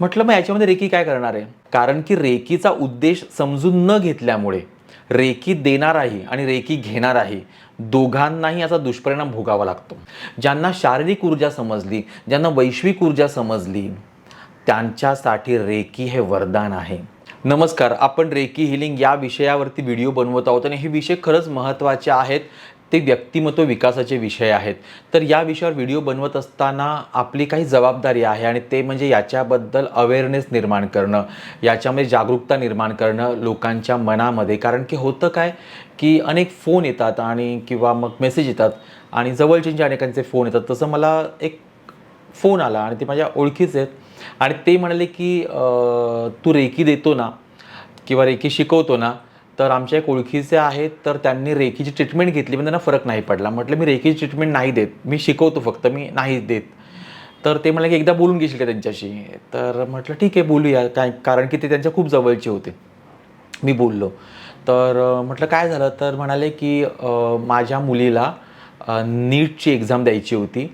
म्हटलं मग याच्यामध्ये रेकी काय करणार आहे? कारण की रेकीचा उद्देश समजून न घेतल्यामुळे रेकी देणाराही आणि रेकी घेणाराही दोघांनाही याचा दुष्परिणाम भोगावा लागतो. ज्यांना शारीरिक ऊर्जा समजली ज्यांना वैश्विक ऊर्जा समजली त्यांच्यासाठी रेकी हे वरदान आहे. नमस्कार आपण रेकी हिलिंग या विषयावरती व्हिडिओ बनवत आहोत आणि हे विषय खरंच महत्त्वाचे आहेत. ते व्यक्तिमत्व विकासाचे विषय आहेत. तर या विषयावर व्हिडिओ बनवत असताना आपली काही जबाबदारी आहे आणि ते म्हणजे याच्याबद्दल अवेअरनेस निर्माण करणं याच्यामध्ये जागरूकता निर्माण करणं लोकांच्या मनामध्ये. कारण की होतं काय की अनेक फोन येतात आणि किंवा मग मेसेज येतात आणि जवळचे अनेकांचे फोन येतात तसं मला एक फोन आला आणि ते माझ्या ओळखीचे आहेत. आणि ते म्हणाले की तू रेकी देतो ना किंवा रेकी शिकवतो ना तर आमच्या एक ओळखीचे आहेत तर त्यांनी रेखीची ट्रीटमेंट घेतली पण त्यांना फरक नाही पडला. म्हटलं मी रेखीची ट्रीटमेंट नाही देत. मी शिकवतो फक्त मी नाही देत. तर ते मला की एकदा बोलून घेशील का त्यांच्याशी? तर म्हटलं ठीक आहे बोलूया. काय कारण की ते त्यांच्या खूप जवळचे होते. मी बोललो. तर म्हटलं काय झालं? तर म्हणाले की माझ्या मुलीला नीटची एक्झाम द्यायची होती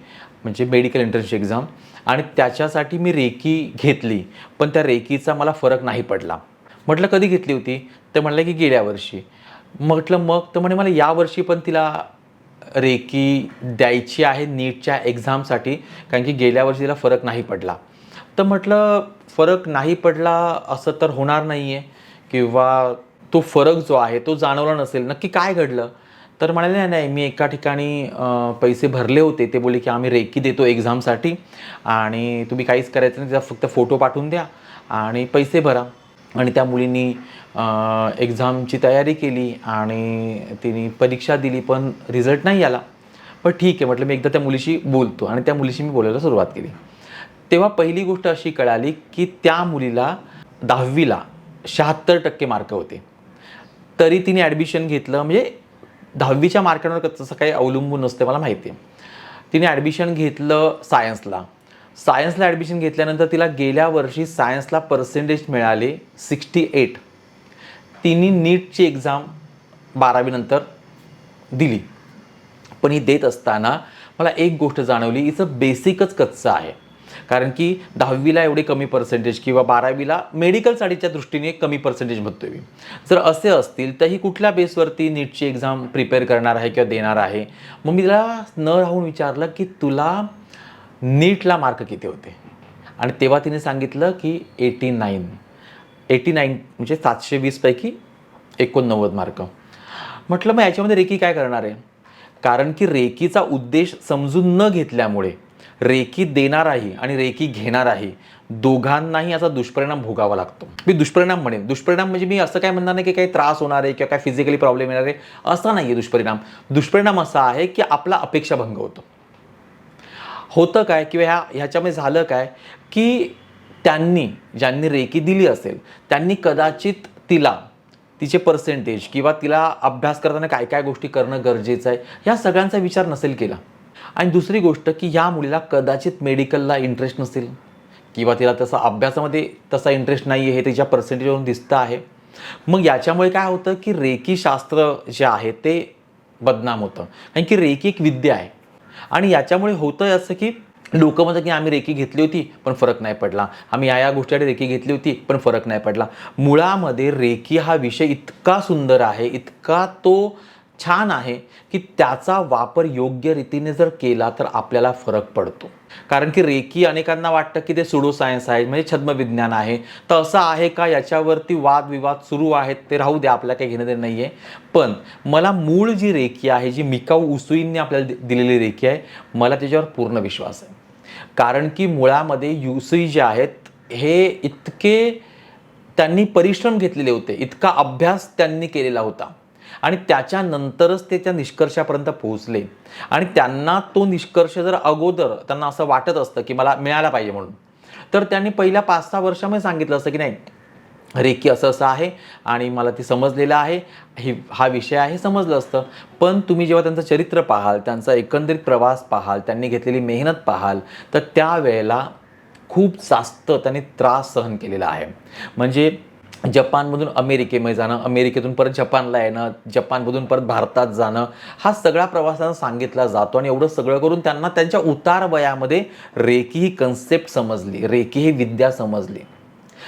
म्हणजे मेडिकल एंट्रन्सची एक्झाम आणि त्याच्यासाठी मी रेकी घेतली पण त्या रेकीचा मला फरक नाही पडला. म्हटलं कधी घेतली होती? तर म्हणलं की गेल्या वर्षी. म्हटलं मग? तर म्हणे मला यावर्षी पण तिला रेकी द्यायची आहे नीटच्या एक्झामसाठी कारण की गेल्या वर्षी तिला फरक नाही पडला. तर म्हटलं फरक नाही पडला असं तर होणार नाही आहे किंवा तो फरक जो आहे तो जाणवला नसेल नक्की काय घडलं? तर म्हणाले नाही नाही मी एका ठिकाणी पैसे भरले होते. ते बोलले की आम्ही रेकी देतो एक्झामसाठी आणि तुम्ही काहीच करायचं नाही त्याचा फक्त फोटो पाठवून द्या आणि पैसे भरा. आणि त्या मुलींनी एक्झामची तयारी केली आणि तिने परीक्षा दिली पण रिझल्ट नाही आला. पण ठीक आहे म्हटलं मी एकदा त्या मुलीशी बोलतो आणि त्या मुलीशी मी बोलायला सुरुवात केली. तेव्हा पहिली गोष्ट अशी कळाली की त्या मुलीला दहावीला शहात्तर टक्के मार्क होते. तरी तिने ॲडमिशन घेतलं म्हणजे दहावीच्या मार्कांवर तसं काही अवलंबून नसते मला माहिती आहे. तिने ॲडमिशन घेतलं सायन्सला सायन्सला ॲडमिशन घेतल्यानंतर तिला गेल्या वर्षी सायन्सला पर्सेंटेज मिळाले सिक्स्टी एट तिने नीटची एक्झाम बारावीनंतर दिली. पण ही देत असताना मला एक गोष्ट जाणवली हिचं बेसिकच कच्चं आहे. कारण की दहावीला एवढे कमी पर्सेंटेज किंवा बारावीला मेडिकल साडीच्या दृष्टीने कमी पर्सेंटेज म्हणतोय मी. जर असे असतील तर ही कुठल्या बेसवरती नीटची एक्झाम प्रिपेअर करणार आहे किंवा देणार आहे? मग मी तिला न राहून विचारलं की तुला नीटला मार्क किती होते? आणि तेव्हा तिने सांगितलं की एटी नाईन. एटी नाईन म्हणजे सातशे वीसपैकी एकोणनव्वद मार्क. म्हटलं मग याच्यामध्ये रेकी काय करणार आहे? कारण की रेकीचा उद्देश समजून न घेतल्यामुळे रेकी देणाराही आणि रेकी घेणाराही दोघांनाही याचा दुष्परिणाम भोगावा लागतो. मी दुष्परिणाम म्हणेन. दुष्परिणाम म्हणजे मी असं काय म्हणणार नाही की काही त्रास होणार आहे किंवा काय फिजिकली प्रॉब्लेम येणार आहे. असा नाही आहे दुष्परिणाम. दुष्परिणाम असा आहे की आपला अपेक्षाभंग होतो. होतं काय किंवा ह्या ह्याच्यामध्ये झालं काय की त्यांनी ज्यांनी रेकी दिली असेल त्यांनी कदाचित तिला तिचे पर्सेंटेज किंवा तिला अभ्यास करताना काय काय गोष्टी करणं गरजेचं आहे ह्या सगळ्यांचा विचार नसेल केला. आणि दुसरी गोष्ट की ह्या मुलीला कदाचित मेडिकलला इंटरेस्ट नसेल किंवा तिला तसा अभ्यासामध्ये तसा इंटरेस्ट नाही आहे हे तिच्या पर्सेंटेजवरून दिसतं आहे. मग याच्यामुळे काय होतं की रेकी शास्त्र जे आहे ते बदनाम होतं. कारण की रेकी एक विद्या आहे. आणि याच्यामुळे होतं असं की लोक म्हणतात की आम्ही रेकी घेतली होती पण फरक नाही पडला. आम्ही या या गोष्टीसाठी रेकी घेतली होती पण फरक नाही पडला. मुळामध्ये रेकी हा विषय इतका सुंदर आहे इतका तो छान आहे की त्याचा वापर योग्य रीतीने जर केला तर आपल्याला फरक पडतो. कारण की रेकी अनेकांना वाटतं की ते सुडो सायन्स आहे म्हणजे छद्मविज्ञान आहे. तर असं आहे का याच्यावरती वादविवाद सुरू आहेत ते राहू द्या आपल्याला काही घेणं देणं नाही आहे पण मला मूळ जी रेकी आहे जी मिकाऊ उसुईंनी आपल्याला दि- दिलेली रेकी आहे मला त्याच्यावर पूर्ण विश्वास आहे. कारण की मुळामध्ये युसई जे आहेत हे इतके त्यांनी परिश्रम घेतलेले होते इतका अभ्यास त्यांनी केलेला होता. आणि त्याच्यानंतरच ते त्या निष्कर्षापर्यंत पोहोचले. आणि त्यांना तो निष्कर्ष जर अगोदर त्यांना असं वाटत असतं की मला मिळाला पाहिजे म्हणून तर त्यांनी पहिल्या पाच सहा वर्षामध्ये सांगितलं असतं की नाही रेकी असं असं आहे आणि मला ते समजलेलं आहे ही हा विषय आहे समजलं असतं. पण तुम्ही जेव्हा त्यांचं चरित्र पाहाल त्यांचा एकंदरीत प्रवास पाहाल त्यांनी घेतलेली मेहनत पाहाल तर त्यावेळेला खूप जास्त त्यांनी त्रास सहन केलेला आहे. म्हणजे जपानमधून अमेरिकेमध्ये जाणं अमेरिकेतून परत जपानला येणं जपानमधून परत भारतात जाणं हा सगळा प्रवासांना सांगितला जातो आणि एवढं सगळं करून त्यांना त्यांच्या उतार वयामध्ये रेकी ही कन्सेप्ट समजली रेकी ही विद्या समजली.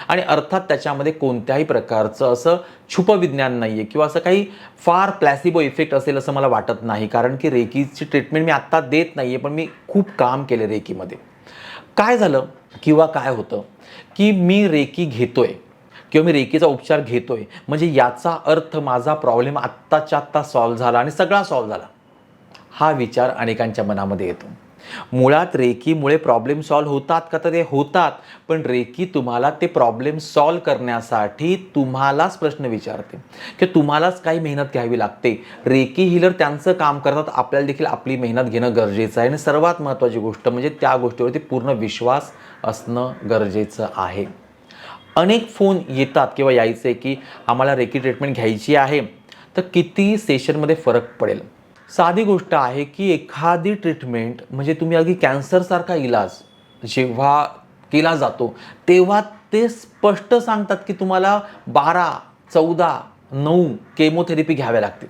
आणि अर्थात त्याच्यामध्ये कोणत्याही प्रकारचं असं छुपविज्ञान नाही आहे किंवा असं काही फार प्लॅसिबो इफेक्ट असेल असं मला वाटत नाही. कारण की रेकीची ट्रीटमेंट मी आत्ता देत नाही आहे पण मी खूप काम केले रेकीमध्ये. काय झालं किंवा काय होतं की मी रेकी घेतोय. किंवा मी रेकीचा उपचार घेतोय म्हणजे याचा अर्थ माझा प्रॉब्लेम आत्ताच्या आत्ता सॉल्व्ह झाला आणि सगळा सॉल्व्ह झाला. हा विचार अनेकांच्या मनामध्ये येतो. मुळात रेकीमुळे प्रॉब्लेम सॉल्व्ह होतात का तर ते होतात पण रेकी तुम्हाला ते प्रॉब्लेम सॉल्व्ह करण्यासाठी तुम्हालाच प्रश्न विचारते. की तुम्हालाच काही मेहनत घ्यावी लागते. रेकी हिलर त्यांचं काम करतात आपल्याला देखील आपली मेहनत घेणं गरजेचं आहे. आणि सर्वात महत्त्वाची गोष्ट म्हणजे त्या गोष्टीवरती पूर्ण विश्वास असणं गरजेचं आहे. अनेक फोन येतात किंवा यायचे की आम्हाला रेकी ट्रीटमेंट घ्यायची आहे तर किती सेशनमध्ये फरक पडेल. साधी गोष्ट आहे की एखादी ट्रीटमेंट म्हणजे तुम्ही अगदी कॅन्सरसारखा इलाज जेव्हा केला जातो तेव्हा ते स्पष्ट सांगतात की तुम्हाला बारा चौदा नऊ केमोथेरपी घ्याव्या लागतील.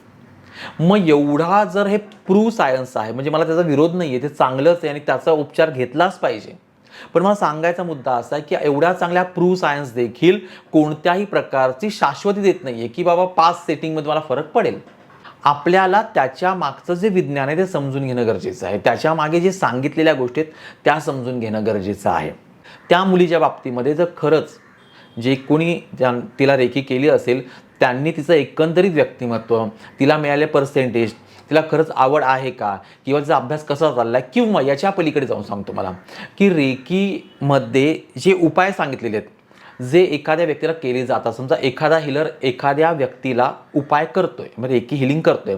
मग एवढा जर हे प्रू सायन्स आहे म्हणजे मला त्याचा विरोध नाही आहे ते चांगलंच आहे आणि त्याचा उपचार घेतलाच पाहिजे. पण मला सांगायचा मुद्दा असा आहे की एवढ्या चांगल्या प्रू सायन्स देखील कोणत्याही प्रकारची शाश्वती देत नाही आहे की बाबा पाच सेटिंगमध्ये मला फरक पडेल. आपल्याला त्याच्या मागचं जे विज्ञान आहे ते समजून घेणं गरजेचं आहे. त्याच्यामागे जे सांगितलेल्या गोष्टी आहेत त्या समजून घेणं गरजेचं आहे. त्या मुलीच्या बाबतीमध्ये जर खरंच जे कोणी ज्या तिला रेखी केली असेल त्यांनी तिचं एकंदरीत व्यक्तिमत्व तिला मिळाले पर्सेंटेज तिला खरंच आवड आहे का? किंवा तिचा अभ्यास कसा चालला आहे किंवा याच्या पलीकडे जाऊन सांगतो मला. की रेकीमध्ये जे उपाय सांगितलेले आहेत जे एखाद्या व्यक्तीला केले जातात समजा एखादा हिलर एखाद्या व्यक्तीला उपाय करतोय म्हणजे एकी हिलिंग करतोय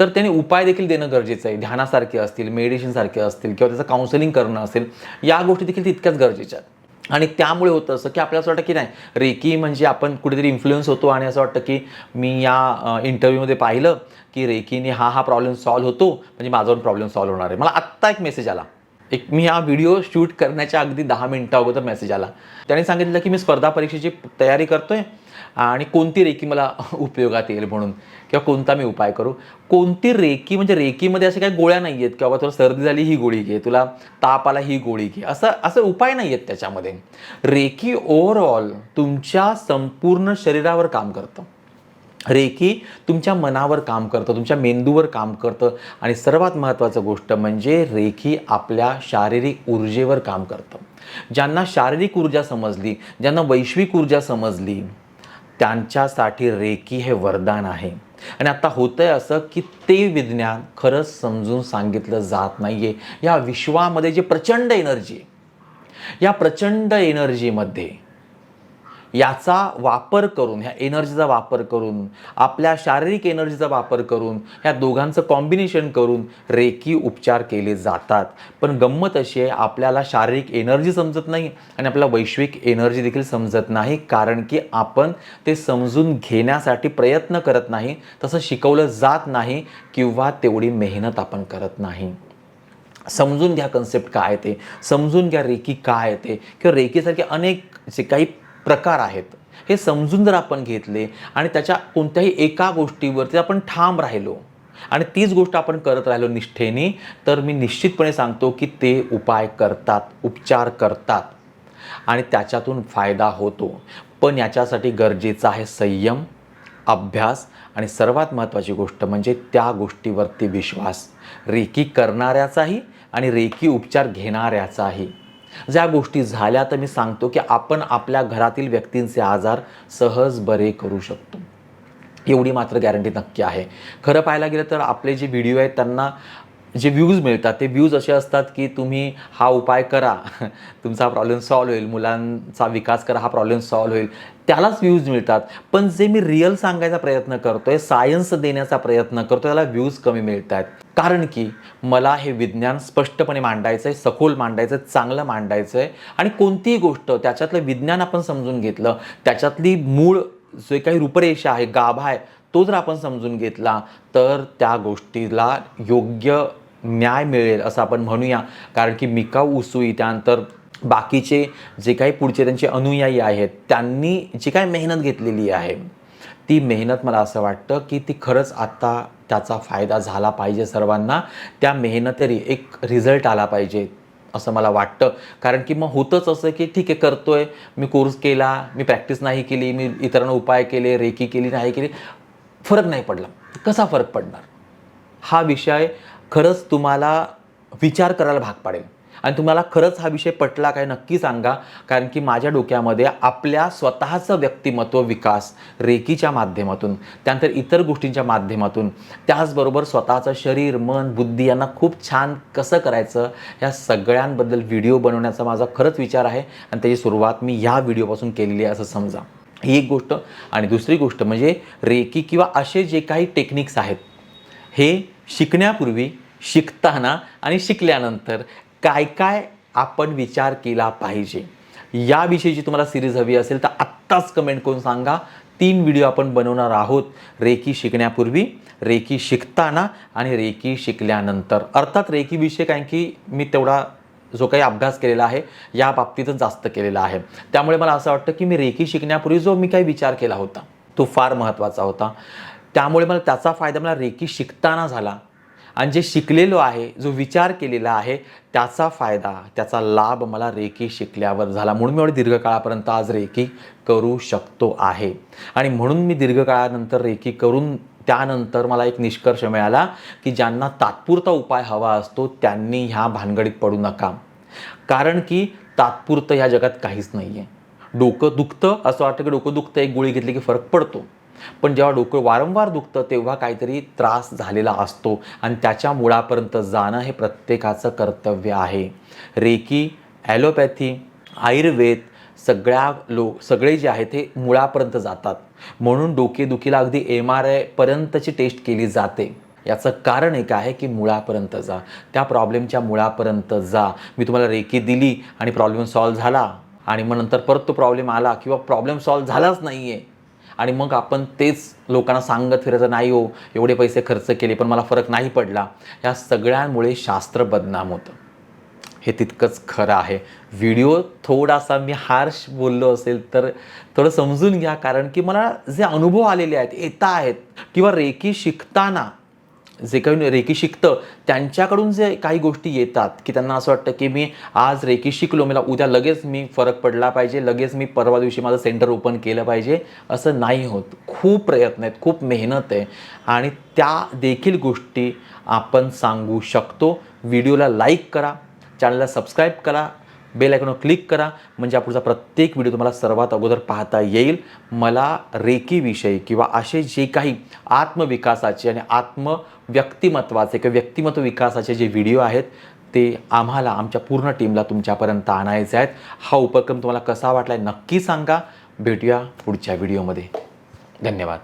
तर त्याने उपाय देखील देणं गरजेचं आहे. ध्यानासारखे असतील मेडिटेशनसारखे असतील किंवा त्याचं काउन्सिलिंग करणं असेल या गोष्टी देखील तितक्याच गरजेच्या आहेत. आणि त्यामुळे होतं असं की आपल्याला असं वाटतं की नाही रेकी म्हणजे आपण कुठेतरी इन्फ्लुएन्स होतो आणि असं वाटतं की मी या इंटरव्ह्यूमध्ये पाहिलं की रेकीने हा हा प्रॉब्लेम सॉल्व्ह होतो म्हणजे माझा पण प्रॉब्लेम सॉल्व्ह होणार आहे. मला आत्ता एक मेसेज आला. एक मी हा व्हिडिओ शूट करण्याच्या अगदी दहा मिनटा अगोदर मेसेज आला. त्याने सांगितलं की मी स्पर्धा परीक्षेची तयारी करतो आहे आणि कोणती रेकी मला उपयोगात येईल म्हणून किंवा कोणता मी उपाय करू. कोणती रेकी म्हणजे रेकीमध्ये अशा काही गोळ्या नाही आहेत किंवा तुला सर्दी झाली ही गोळी घे तुला ताप आला ही गोळी घे. असं असं उपाय नाही आहेत त्याच्यामध्ये. रेकी ओव्हरऑल तुमच्या संपूर्ण शरीरावर काम करतं. रेकी तुमच्या मनावर काम करतं तुमच्या मेंदूवर काम करतं आणि सर्वात महत्त्वाचं गोष्ट म्हणजे रेखी आपल्या शारीरिक ऊर्जेवर काम करतं. ज्यांना शारीरिक ऊर्जा समजली ज्यांना वैश्विक ऊर्जा समजली त्यांच्यासाठी रेकी हे वरदान आहे. आणि आता आहे असं की ते विज्ञान खरंच समजून सांगितलं जात नाही आहे या विश्वामध्ये जे प्रचंड एनर्जी आहे या प्रचंड एनर्जीमध्ये याचा वापर करून ह्या एनर्जीचा वापर करून आपल्या शारीरिक एनर्जीचा वापर करून ह्या दोघांचं कॉम्बिनेशन करून रेकी उपचार केले जातात. पण गंमत अशी आहे आपल्याला शारीरिक एनर्जी समजत नाही आणि आपल्याला वैश्विक एनर्जी देखील समजत नाही कारण की आपण ते समजून घेण्यासाठी प्रयत्न करत नाही तसं शिकवलं जात नाही किंवा तेवढी मेहनत आपण करत नाही. समजून घ्या कन्सेप्ट काय ते समजून घ्या रेकी काय ते किंवा रेकीसारखे अनेक जे काही प्रकार आहेत. हे समजून जर आपण घेतले आणि त्याच्या कोणत्याही एका गोष्टीवरती आपण ठाम राहिलो आणि तीच गोष्ट आपण करत राहिलो निष्ठेने तर मी निश्चितपणे सांगतो की ते उपाय करतात उपचार करतात. आणि त्याच्यातून फायदा होतो. पण याच्यासाठी गरजेचा आहे संयम अभ्यास आणि सर्वात महत्त्वाची गोष्ट म्हणजे त्या गोष्टीवरती विश्वास. रेकी करणाऱ्याचाही आणि रेकी उपचार घेणाऱ्याचाही. ज्या गोष्टी झाल्या तर मी सांगतो की आपण आपल्या घरातील व्यक्तींचे आजार सहज बरे करू शकतो. एवढी मात्र गॅरंटी नक्की आहे. खरं पाहायला गेलं तर आपले जे व्हिडिओ आहेत त्यांना जे व्ह्यूज मिळतात ते व्ह्यूज असे असतात की तुम्ही हा उपाय करा. तुमचा प्रॉब्लेम सॉल्व्ह होईल मुलांचा विकास करा हा प्रॉब्लेम सॉल्व्ह होईल. त्यालाच व्ह्यूज मिळतात. पण जे मी रिअल सांगायचा प्रयत्न करतोय सायन्स देण्याचा प्रयत्न करतो त्याला व्ह्यूज कमी मिळत आहेत कारण की मला हे विज्ञान स्पष्टपणे मांडायचं आहे सखोल मांडायचं आहे चांगलं मांडायचं आहे आणि कोणतीही गोष्ट त्याच्यातलं विज्ञान आपण समजून घेतलं त्याच्यातली मूळ जे काही रूपरेषा आहे गाभा आहे तो जर आपण समजून घेतला तर त्या गोष्टीला योग्य न्याय मिळेल असं आपण म्हणूया. कारण की मिकाऊ उसुई त्यानंतर बाकीचे जे काही पुढचे त्यांचे अनुयायी आहेत त्यांनी जी काही मेहनत घेतलेली आहे ती मेहनत मला असं वाटतं की ती खरंच आता त्याचा फायदा झाला पाहिजे सर्वांना. त्या मेहनतरी एक रिझल्ट आला पाहिजे असं मला वाटतं. कारण की मग होतंच असं की ठीक आहे करतोय. मी कोर्स केला मी प्रॅक्टिस नाही केली मी इतरांना उपाय केले रेकी केली नाही केली. फरक नाही पडला. कसा फरक पडणार? हा विषय खरंच तुम्हाला विचार करायला भाग पाडेल. आणि तुम्हाला खरंच हा विषय पटला काय नक्की सांगा. कारण की माझ्या डोक्यामध्ये आपल्या स्वतःचं व्यक्तिमत्व विकास रेकीच्या माध्यमातून त्यानंतर इतर गोष्टींच्या माध्यमातून त्याचबरोबर स्वतःचं शरीर मन बुद्धी यांना खूप छान कसं करायचं या सगळ्यांबद्दल व्हिडिओ बनवण्याचा माझा खरंच विचार आहे. आणि त्याची सुरुवात मी ह्या व्हिडिओपासून केलेली आहे असं समजा. ही एक गोष्ट. आणि दुसरी गोष्ट म्हणजे रेकी किंवा असे जे काही टेक्निक्स आहेत हे शिकण्यापूर्वी शिकताना आणि शिकल्यानंतर काय काय आपण विचार केला पाहिजे? याविषयीची तुम्हाला सिरीज हवी असेल तर आत्ताच कमेंट करून सांगा. तीन व्हिडिओ आपण बनवणार आहोत. रेकी शिकण्यापूर्वी रेकी शिकताना आणि रेकी शिकल्यानंतर. अर्थात रेकीविषयी कारण की मी तेवढा जो काही अभ्यास केलेला आहे या बाबतीतच जास्त केलेला आहे. त्यामुळे मला असं वाटतं की मी रेकी शिकण्यापूर्वी जो मी काही विचार केला होता तो फार महत्त्वाचा होता. त्यामुळे मला त्याचा फायदा मला रेकी शिकताना झाला. आणि जे शिकलेलो आहे जो विचार केलेला आहे त्याचा फायदा त्याचा लाभ मला रेकी शिकल्यावर झाला. म्हणून मी एवढे दीर्घकाळापर्यंत आज रेकी करू शकतो आहे. आणि म्हणून मी दीर्घकाळानंतर रेकी करून त्यानंतर मला एक निष्कर्ष मिळाला की ज्यांना तात्पुरता उपाय हवा असतो त्यांनी ह्या भानगडीत पडू नका. कारण की तात्पुरतं ह्या जगात काहीच नाही आहे डोकं दुखतं असं वाटतं की डोकं दुखतं एक गोळी घेतली की फरक पडतो. पण जेव्हा डोकं वारंवार दुखतं तेव्हा काहीतरी त्रास झालेला असतो. आणि त्याच्या मुळापर्यंत जाणं हे प्रत्येकाचं कर्तव्य आहे. रेकी ॲलोपॅथी आयुर्वेद सगळ्या लो सगळे जे आहेत ते मुळापर्यंत जातात. म्हणून डोकेदुखीला अगदी एम आर आयपर्यंतची टेस्ट केली जाते. याचं कारण एक आहे की मुळापर्यंत जा. त्या प्रॉब्लेमच्या मुळापर्यंत जा. मी तुम्हाला रेकी दिली आणि प्रॉब्लेम सॉल्व्ह झाला आणि मग नंतर परत तो प्रॉब्लेम आला किंवा प्रॉब्लेम सॉल्व्ह झालाच नाही आहे आणि मग आपण तेच लोकांना सांगत फिरायचं नाही हो एवढे पैसे खर्च केले पण मला फरक नाही पडला. या सगळ्यांमुळे शास्त्र बदनाम होतं. हे तितकंच खरं आहे. व्हिडिओ थोडासा मी हार्श बोललो असेल तर थोडं समजून घ्या कारण की मला जे अनुभव आलेले आहेत येता आहेत किंवा रेकी शिकताना जे काही रेकी शिकतं त्यांच्याकडून जे काही गोष्टी येतात की त्यांना असं वाटतं की मी आज रेकी शिकलो मला उद्या लगेच मी फरक पडला पाहिजे लगेच मी परवा दिवशी माझं सेंटर ओपन केलं पाहिजे असं नाही होत. खूप प्रयत्न आहेत खूप मेहनत आहे. आणि त्या देखील गोष्टी आपण सांगू शकतो. व्हिडिओला लाईक करा चॅनलला सबस्क्राईब करा बेल आयकॉनवर क्लिक करा. म्हणजे हा पुढचा प्रत्येक व्हिडिओ तुम्हाला सर्वात अगोदर पाहता येईल. मला रेकीविषयी किंवा असे जे काही आत्मविकासाचे आणि आत्मव्यक्तिमत्वाचे किंवा व्यक्तिमत्व विकासाचे जे व्हिडिओ आहेत ते आम्हाला आमच्या पूर्ण टीमला तुमच्यापर्यंत आणायचे आहेत. हा उपक्रम तुम्हाला कसा वाटला नक्की सांगा. भेटूया पुढच्या व्हिडिओमध्ये. धन्यवाद.